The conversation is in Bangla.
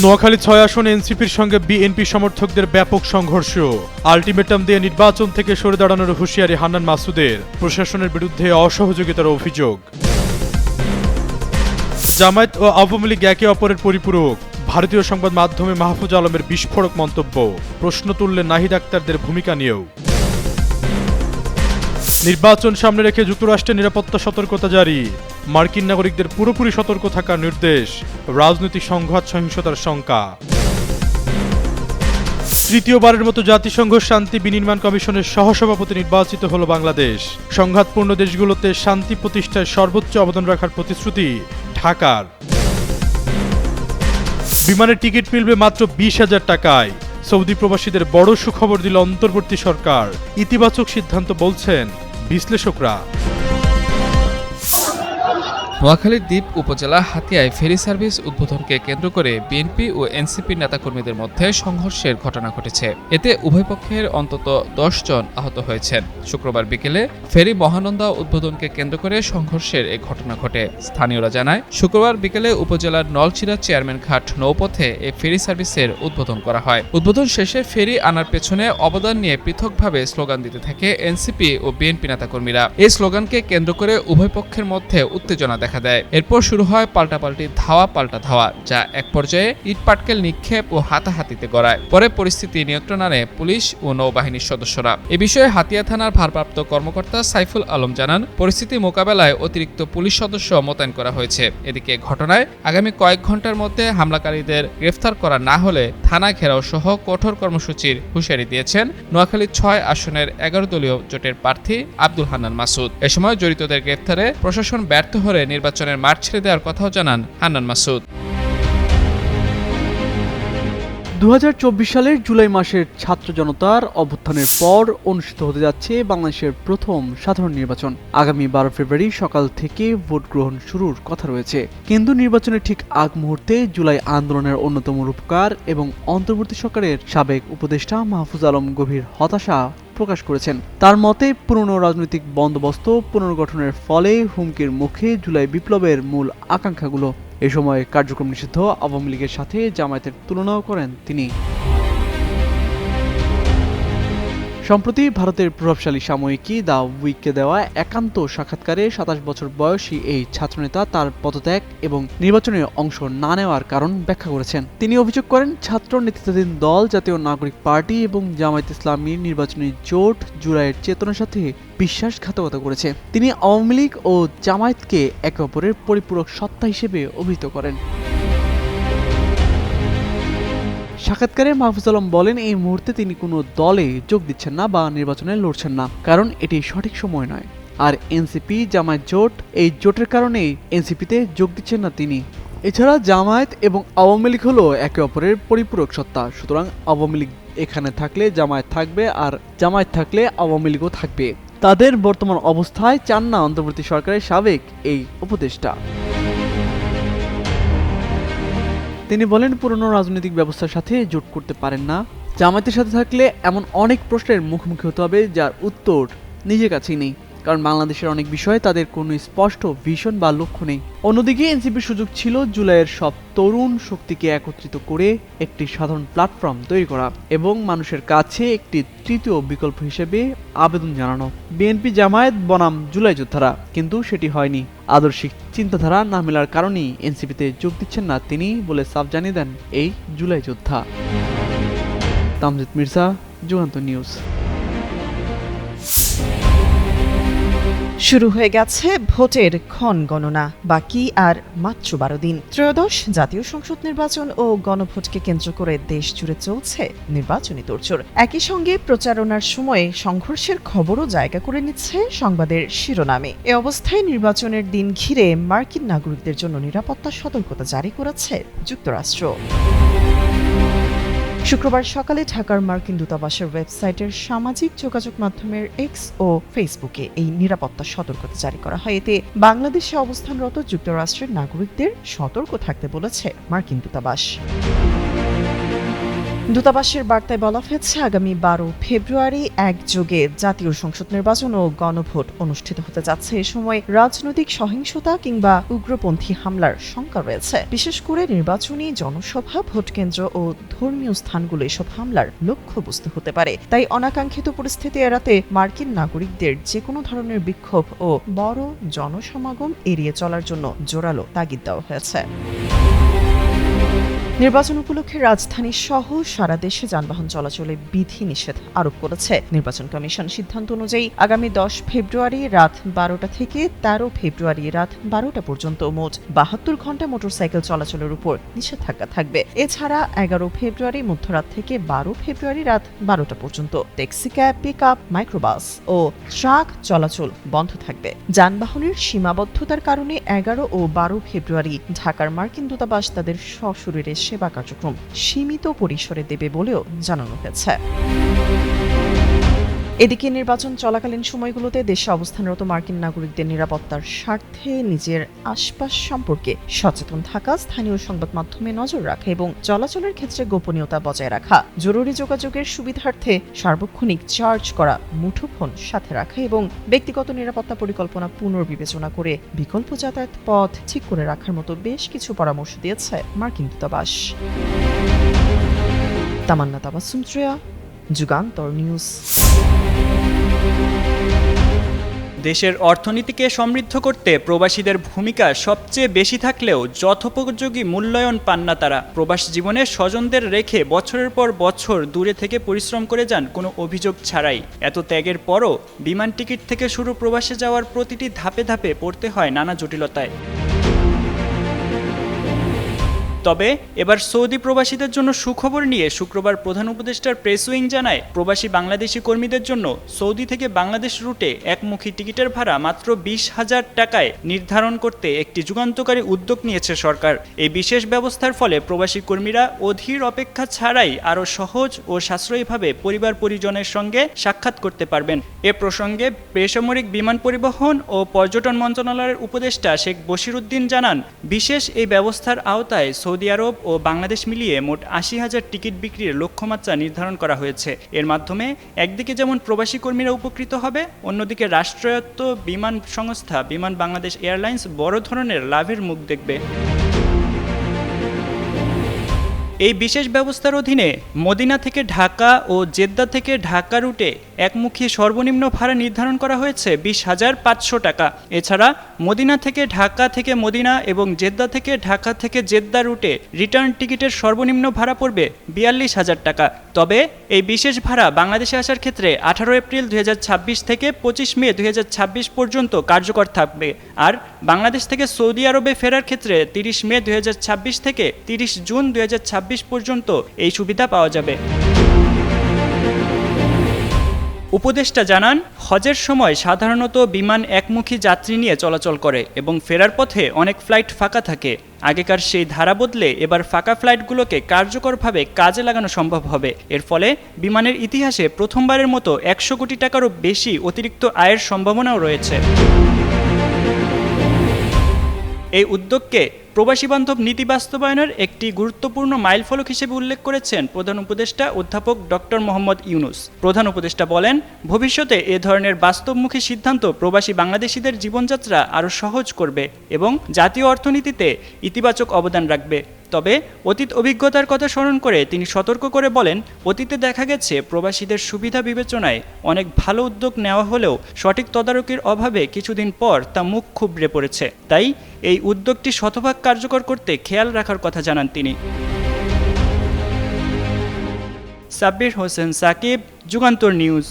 নোয়াখালী ছয় আসনে এনসিপির সঙ্গে বিএনপি সমর্থকদের ব্যাপক সংঘর্ষ। আলটিমেটাম দিয়ে নির্বাচন থেকে সরে দাঁড়ানোর হুঁশিয়ারি হান্নান মাসুদের, প্রশাসনের বিরুদ্ধে অসহযোগিতার অভিযোগ। জামায়াত ও আওয়ামী লীগ একে অপরের পরিপূরক, ভারতীয় সংবাদ মাধ্যমে মাহফুজ আলমের বিস্ফোরক মন্তব্য, প্রশ্ন তুললে নাহিদ আক্তারদের ভূমিকা নিয়েও। নির্বাচন সামনে রেখে যুক্তরাষ্ট্রের নিরাপত্তা সতর্কতা জারি মার্কিন নাগরিকদের পুরোপুরি সতর্ক থাকার নির্দেশ রাজনৈতিক সংঘাত সহিংসতার শঙ্কা। তৃতীয়বারের মতো জাতিসংঘ শান্তি বিনির্মাণ কমিশনের সহসভাপতি নির্বাচিত হল বাংলাদেশ। সংঘাতপূর্ণ দেশগুলোতে শান্তি প্রতিষ্ঠায় সর্বোচ্চ অবদান রাখার প্রতিশ্রুতি ঢাকার। বিমানের টিকিট মিলবে মাত্র বিশ হাজার টাকায়। সৌদি প্রবাসীদের বড় সুখবর দিল অন্তর্বর্তী সরকার। ইতিবাচক সিদ্ধান্ত বলছেন বিশ্লেষকরা। নোয়াখালীর দ্বীপ উপজেলা হাতিয়ায় ফেরি সার্ভিস উদ্বোধনকে কেন্দ্র করে বিএনপি ও এনসিপি নেতাকর্মীদের মধ্যে সংঘর্ষের ঘটনা ঘটেছে। এতে উভয় পক্ষের অন্তত দশ জন আহত হয়েছেন। শুক্রবার বিকেলে ফেরি মহানন্দা উদ্বোধনকে কেন্দ্র করে সংঘর্ষের এই ঘটনা ঘটে। স্থানীয়রা জানায়, শুক্রবার বিকেলে উপজেলার নলচিরা চেয়ারম্যান ঘাট নৌপথে এই ফেরি সার্ভিসের উদ্বোধন করা হয়। উদ্বোধন শেষে ফেরি আনার পেছনে অবদান নিয়ে পৃথকভাবে স্লোগান দিতে থাকে এনসিপি ও বিএনপি নেতাকর্মীরা। এই স্লোগানকে কেন্দ্র করে উভয় পক্ষের মধ্যে উত্তেজনা দেখা দেয়। এরপর শুরু হয় পাল্টাপাল্টি ধাওয়া, পাল্টা ধাওয়া, যা এক পর্যায়ে ইট পাটকেল নিক্ষেপ ও হাতাহাতিতে গড়ায়। পরে পরিস্থিতি নিয়ন্ত্রণ আনে পুলিশ ও নৌবাহিনীর সদস্যরা। এ বিষয়ে হাতিয়া থানার ভারপ্রাপ্ত কর্মকর্তা সাইফুল আলম জানান, পরিস্থিতি মোকাবেলায় অতিরিক্ত পুলিশ সদস্য মোতায়েন করা হয়েছে। এদিকে ঘটনায় আগামী কয়েক ঘণ্টার মধ্যে হামলাকারীদের গ্রেফতার করা না হলে থানা ঘেরাও সহ কঠোর কর্মসূচির হুঁশিয়ারি দিয়েছেন নোয়াখালী ছয় আসনের এগারো দলীয় জোটের প্রার্থী আব্দুল হান্নান মাসুদ। এ সময় জড়িতদের গ্রেফতারে প্রশাসন ব্যর্থ হলে নির্বাচনের মাঠ ছেড়ে দেওয়ার কথাও জানান হান্নান মাসুদ। দু সালের জুলাই মাসের ছাত্র জনতার অভ্যুত্থানের পর অনুষ্ঠিত হতে যাচ্ছে বাংলাদেশের প্রথম সাধারণ নির্বাচন। আগামী বারো ফেব্রুয়ারি সকাল থেকে ভোট গ্রহণ শুরুর কথা রয়েছে। কিন্তু নির্বাচনের ঠিক আগ মুহূর্তে জুলাই আন্দোলনের অন্যতম রূপকার এবং অন্তর্বর্তী সরকারের সাবেক উপদেষ্টা মাহফুজ আলম গভীর হতাশা প্রকাশ করেছেন। তার মতে, পুরনো রাজনৈতিক বন্দোবস্ত পুনর্গঠনের ফলে হুমকির মুখে জুলাই বিপ্লবের মূল আকাঙ্ক্ষাগুলো। এ সময় কার্যক্রম নিষিদ্ধ আওয়ামী লীগের সাথে জামায়াতের তুলনাও করেন তিনি। সম্প্রতি ভারতের প্রভাবশালী সাময়িকী দ্য উইককে দেওয়া একান্ত সাক্ষাৎকারে সাতাশ বছর বয়সী এই ছাত্রনেতা তার পদত্যাগ এবং নির্বাচনে অংশ না নেওয়ার কারণ ব্যাখ্যা করেছেন। তিনি অভিযোগ করেন, ছাত্র নেতৃত্বাধীন দল, জাতীয় নাগরিক পার্টি এবং জামায়াত ইসলামীর নির্বাচনী জোট জুলাইয়ের চেতনার সাথে বিশ্বাসঘাতকতা করেছে। তিনি আওয়ামী লীগ ও জামায়াতকে একে অপরের পরিপূরক সত্তা হিসেবে অভিহিত করেন। সাক্ষাৎকারে মাহফুজ আলম বলেন, এই মুহূর্তে তিনি কোনো দলে যোগ দিচ্ছেন না বা নির্বাচনে লড়ছেন না, কারণ এটি সঠিক সময় নয়। আর এনসিপি, জামায়াত জোট, এই জোটের কারণেই এনসিপিতে যোগ দিচ্ছেন না তিনি। এছাড়া জামায়াত এবং আওয়ামী লীগ হলো একে অপরের পরিপূরক সত্তা। সুতরাং আওয়ামী লীগ এখানে থাকলে জামায়াত থাকবে আর জামায়াত থাকলে আওয়ামী লীগও থাকবে। তাদের বর্তমান অবস্থায় চান না অন্তর্বর্তী সরকারের সাবেক এই উপদেষ্টা। তিনি বলেন, পুরনো রাজনৈতিক ব্যবস্থার সাথে জোট করতে পারেন না। জামায়াতের সাথে থাকলে এমন অনেক প্রশ্নের মুখোমুখি হতে হবে, যার উত্তর নিজের কাছেই নেই। কারণ বাংলাদেশের অনেক বিষয়ে তাদের কোনো স্পষ্ট ভিশন বা লক্ষ্য নেই। অন্যদিকে এনসিপির সুযোগ ছিল জুলাইয়ের সব তরুণ শক্তিকে একত্রিত করে একটি সাধারণ প্ল্যাটফর্ম তৈরি করা এবং মানুষের কাছে একটি তৃতীয় বিকল্প হিসেবে আবেদন জানানো। বিএনপি জামায়াত বনাম জুলাই যোদ্ধারা, কিন্তু সেটি হয়নি। আদর্শিক চিন্তাধারা না মেলার কারণেই এনসিপিতে যোগ দিচ্ছেন না তিনি বলে সাফ জানিয়ে দেন এই জুলাই যোদ্ধা। তামজিদ মির্জা, যুগান্ত নিউজ। শুরু হয়ে গেছে ভোটের ক্ষণ গণনা, বাকি আর মাত্র বারো দিন। ত্রয়োদশ জাতীয় সংসদ নির্বাচন ও গণভোটকে কেন্দ্র করে দেশ জুড়ে চলছে নির্বাচনী তোড়জোড়। একই সঙ্গে প্রচারণার সময়ে সংঘর্ষের খবরও জায়গা করে নিচ্ছে সংবাদের শিরোনামে। এ অবস্থায় নির্বাচনের দিন ঘিরে মার্কিন নাগরিকদের জন্য নিরাপত্তা সতর্কতা জারি করেছে যুক্তরাষ্ট্র। শুক্রবার সকালে ঢাকার মার্কিন দূতাবাসের ওয়েবসাইটের সামাজিক যোগাযোগ মাধ্যমের এক্স ও ফেসবুকে এই নিরাপত্তা সতর্কতা জারি করা হয়। এতে বাংলাদেশে অবস্থানরত যুক্তরাষ্ট্রের নাগরিকদের সতর্ক থাকতে বলেছে মার্কিন দূতাবাস। দূতাবাসের বার্তায় বলা হয়েছে, আগামী বারো ফেব্রুয়ারি একযোগে জাতীয় সংসদ নির্বাচন ও গণভোট অনুষ্ঠিত হতে যাচ্ছে। এ সময় রাজনৈতিক সহিংসতা কিংবা উগ্রপন্থী হামলার শঙ্কা রয়েছে। বিশেষ করে নির্বাচনী জনসভা, ভোট কেন্দ্র ও ধর্মীয় স্থানগুলো এসব হামলার লক্ষ্যবস্তু হতে পারে। তাই অনাকাঙ্ক্ষিত পরিস্থিতি এড়াতে মার্কিন নাগরিকদের যে কোনো ধরনের বিক্ষোভ ও বড় জনসমাগম এড়িয়ে চলার জন্য জোরালো তাগিদ দেওয়া হয়েছে। নির্বাচন উপলক্ষে রাজধানী সহ সারা দেশে যানবাহন চলাচলে বিধি নিষেধ আরোপ করেছে। নির্বাচন কমিশন সিদ্ধান্ত অনুযায়ী আগামী দশ ফেব্রুয়ারি রাত বারোটা থেকে তেরো ফেব্রুয়ারি রাত বারোটা পর্যন্ত মোট বাহাত্তর ঘণ্টা মোটরসাইকেল চলাচলের উপর নিষেধাজ্ঞা থাকবে। এছাড়া এগারো ফেব্রুয়ারি মধ্যরাত থেকে বারো ফেব্রুয়ারি রাত বারোটা পর্যন্ত taxi cab pick up microbus ও ট্রাক চলাচল বন্ধ থাকবে। যানবাহনের সীমাবদ্ধতার কারণে এগারো ও বারো ফেব্রুয়ারি ঢাকার মার্কিন দূতাবাস তাদের সশরীরে সেবা কার্যক্রম সীমিত পরিসরে দেবে বলেও জানানো হয়েছে। এদিকে নির্বাচন চলাকালীন সময়গুলোতে দেশে অবস্থানরত মার্কিন নাগরিকদের নিরাপত্তার স্বার্থে নিজের আশপাশ সম্পর্কে সচেতন থাকা, স্থানীয় সংবাদ মাধ্যমে নজর রাখা এবং চলাচলের ক্ষেত্রে গোপনীয়তা বজায় রাখা, জরুরি যোগাযোগের সুবিধার্থে সার্বক্ষণিক চার্জ করা, মুঠোফোন সাথে রাখা এবং ব্যক্তিগত নিরাপত্তা পরিকল্পনা পুনর্বিবেচনা করে বিকল্প যাতায়াত পথ ঠিক করে রাখার মতো বেশ কিছু পরামর্শ দিয়েছে মার্কিন দূতাবাস। তামান্না তাবাসুম শ্রেয়া, যুগান্তর নিউজ। দেশের অর্থনীতিকে সমৃদ্ধ করতে প্রবাসীদের ভূমিকা সবচেয়ে বেশি থাকলেও যথোপযোগী মূল্যায়ন পান না তারা। প্রবাস জীবনে স্বজনদের রেখে বছরের পর বছর দূরে থেকে পরিশ্রম করে যান কোনো অভিযোগ ছাড়াই। এত ত্যাগের পরও বিমান টিকিট থেকে শুরু প্রবাসে যাওয়ার প্রতিটি ধাপে ধাপে পড়তে হয় নানা জটিলতায়। তবে এবার সৌদি প্রবাসীদের জন্য সুখবর নিয়ে শুক্রবার প্রধান উপদেষ্টার প্রেস উইং জানায়, প্রবাসী বাংলাদেশি কর্মীদের জন্য সৌদি থেকে বাংলাদেশ রুটে একমুখী টিকিটের ভাড়া মাত্র বিশ হাজার টাকায় নির্ধারণ করতে একটি যুগান্তকারী উদ্যোগ নিয়েছে সরকার। এই বিশেষ ব্যবস্থার ফলে প্রবাসী কর্মীরা অধীর অপেক্ষা ছাড়াই আরও সহজ ও সাশ্রয়ীভাবে পরিবার পরিজনের সঙ্গে সাক্ষাৎ করতে পারবেন। এ প্রসঙ্গে বেসামরিক বিমান পরিবহন ও পর্যটন মন্ত্রণালয়ের উপদেষ্টা শেখ বশিরুদ্দিন জানান, বিশেষ এই ব্যবস্থার আওতায় সৌদি আরব ও বাংলাদেশ মিলিয়ে মোট আশি হাজার টিকিট বিক্রির লক্ষ্যমাত্রা নির্ধারণ করা হয়েছে। এর মাধ্যমে একদিকে যেমন প্রবাসী কর্মীরা উপকৃত হবে, অন্যদিকে রাষ্ট্রায়ত্ত বিমান সংস্থা বিমান বাংলাদেশ এয়ারলাইন্স বড় ধরনের লাভের মুখ দেখবে। এই বিশেষ ব্যবস্থার অধীনে মদিনা থেকে ঢাকা ও জেদ্দা থেকে ঢাকা রুটে একমুখী সর্বনিম্ন ভাড়া নির্ধারণ করা হয়েছে বিশ হাজার পাঁচশো টাকা। এছাড়া মদিনা থেকে ঢাকা থেকে মদিনা এবং জেদ্দা থেকে ঢাকা থেকে জেদ্দা রুটে রিটার্ন টিকিটের সর্বনিম্ন ভাড়া পড়বে বিয়াল্লিশ হাজার টাকা। তবে এই বিশেষ ভাড়া বাংলাদেশে আসার ক্ষেত্রে আঠারো এপ্রিল দুই হাজার ছাব্বিশ থেকে পঁচিশ মে দুই হাজার ছাব্বিশ পর্যন্ত কার্যকর থাকবে। আর বাংলাদেশ থেকে সৌদি আরবে ফেরার ক্ষেত্রে তিরিশ মে দুই হাজার ছাব্বিশ থেকে তিরিশ জুন দুই হাজার ছাব্বিশ পর্যন্ত এই সুবিধা পাওয়া যাবে। উপদেষ্টা জানান, হজের সময় সাধারণত বিমান একমুখী যাত্রী নিয়ে চলাচল করে এবং ফেরার পথে অনেক ফ্লাইট ফাঁকা থাকে। আগেকার সেই ধারা বদলে এবার ফাঁকা ফ্লাইটগুলোকে কার্যকরভাবে কাজে লাগানো সম্ভব হবে। এর ফলে বিমানের ইতিহাসে প্রথমবারের মতো একশো কোটি টাকারও বেশি অতিরিক্ত আয়ের সম্ভাবনাও রয়েছে। এই উদ্যোগকে প্রবাসী বান্ধব নীতি বাস্তবায়নের একটি গুরুত্বপূর্ণ মাইলফলক হিসেবে উল্লেখ করেছেন প্রধান উপদেষ্টা অধ্যাপক ডক্টর মোহাম্মদ ইউনুস। প্রধান উপদেষ্টা বলেন, ভবিষ্যতে এ ধরনের বাস্তবমুখী সিদ্ধান্ত প্রবাসী বাংলাদেশিদের জীবনযাত্রা আরও সহজ করবে এবং জাতীয় অর্থনীতিতে ইতিবাচক অবদান রাখবে। তবে অতীত অভিজ্ঞতার কথা স্মরণ করে তিনি সতর্ক করে বলেন, অতীতে দেখা গেছে প্রবাসীদের সুবিধা বিবেচনায় অনেক ভালো উদ্যোগ নেওয়া হলেও সঠিক তদারকির অভাবে কিছুদিন পর তা মুখ খুবড়ে পড়েছে। তাই এই উদ্যোগটি শতভাগ কার্যকর করতে খেয়াল রাখার কথা জানান তিনি। সাব্বির হোসেন, সাকিব, যুগান্তর নিউজ।